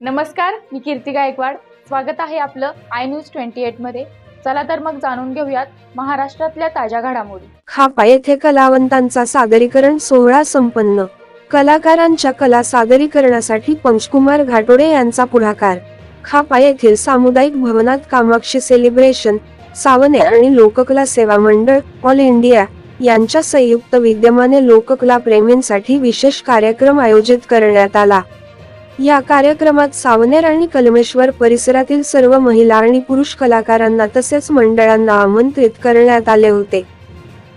नमस्कार मी कीर्ती गायकवाड. स्वागत आहे आपलं आय न्यूज ट्वेंटी एटमध्ये. चला तर मग जाणून घेऊयात महाराष्ट्रातल्या ताज्या घडामोडी. खापा येथे कलावंतांचा सादरीकरण सोहळा संपन्न. कलाकारांच्या कला सादरीकरणासाठी पंचकुमार घाटोडे यांचा पुढाकार. खापा येथील सामुदायिक भवनात कामाक्षी सेलिब्रेशन सावने आणि लोककला सेवा मंडळ ऑल इंडिया यांच्या संयुक्त विद्यमाने लोककला प्रेमींसाठी विशेष कार्यक्रम आयोजित करण्यात आला. या कार्यक्रमात सावनेर आणि कलमेश्वर परिसरातील सर्व महिला आणि पुरुष कलाकारांना तसेच मंडळांना आमंत्रित करण्यात आले होते.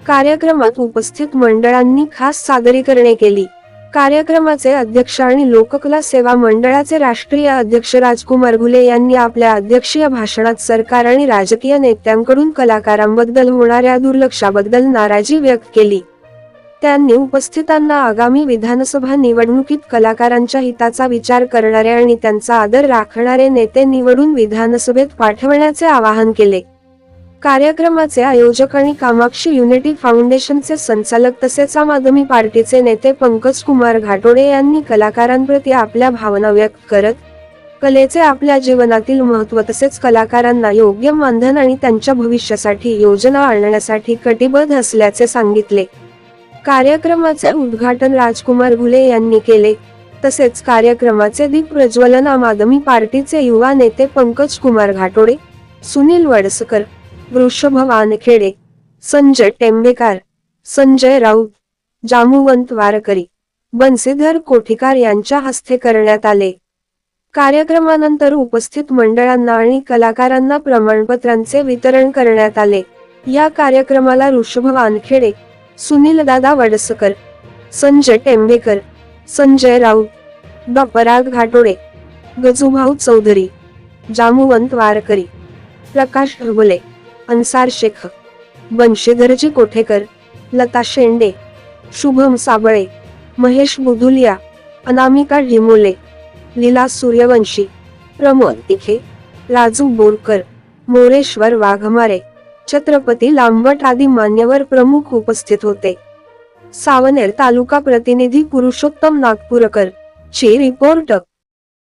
कार्यक्रमात उपस्थित मंडळांनी खास सादरीकरणे केली. कार्यक्रमाचे अध्यक्ष आणि लोककला सेवा मंडळाचे राष्ट्रीय अध्यक्ष राजकुमार घुले यांनी आपल्या अध्यक्षीय भाषणात सरकार आणि राजकीय नेत्यांकडून कलाकारांबद्दल होणाऱ्या दुर्लक्षाबद्दल नाराजी व्यक्त केली. त्यांनी उपस्थितांना आगामी विधानसभा निवडणुकीत कलाकारांच्या हिताचा विचार करणारे आणि त्यांचा आदर राखणारे नेते निवडून विधानसभेत पाठवण्याचे आवाहन केले. कार्यक्रमाचे आयोजक आणि कामाक्षी युनिटी फाउंडेशनचे संचालक तसेच आम आदमी पार्टीचे नेते पंकज कुमार घाटोडे यांनी कलाकारांप्रती आपल्या भावना व्यक्त करत कलेचे आपल्या जीवनातील महत्त्व तसेच कलाकारांना योग्य मानधन आणि त्यांच्या भविष्यासाठी योजना आणण्यासाठी कटिबद्ध असल्याचे सांगितले. कार्यक्रमाचे उद्घाटन राजकुमार घुले यांनी केले. तसेच कार्यक्रमाचे दीप प्रज्वलन आम आदमी पार्टीचे युवा नेते पंकज कुमार घाटोडे सुनील वडसकर वृषभ वानखेडे संजय टेंबेकार संजय राऊत जामुवंत वारकरी बंसीधर कोठीकार यांच्या हस्ते करण्यात आले. कार्यक्रमानंतर उपस्थित मंडळांना आणि कलाकारांना प्रमाणपत्रांचे वितरण करण्यात आले. या कार्यक्रमाला ऋषभ वानखेडे सुनील दादा वडसकर संजय टेंबेकर संजय राऊत डॉ. पराग घाटोडे गजूभाऊ चौधरी जामुवंत वारकरी प्रकाश ढगोले अन्सार शेख वंशीधरजी कोठेकर लता शेंडे शुभम साबळे महेश बुधुलिया अनामिका ढिमोले लीला सूर्यवंशी प्रमोद तिखे राजू बोरकर मोरेश्वर वाघमारे छत्रपती लांबट आदी मान्यवर प्रमुख उपस्थित होते. सावनेर तालुका प्रतिनिधी पुरुषोत्तम नागपूरकर ची रिपोर्ट.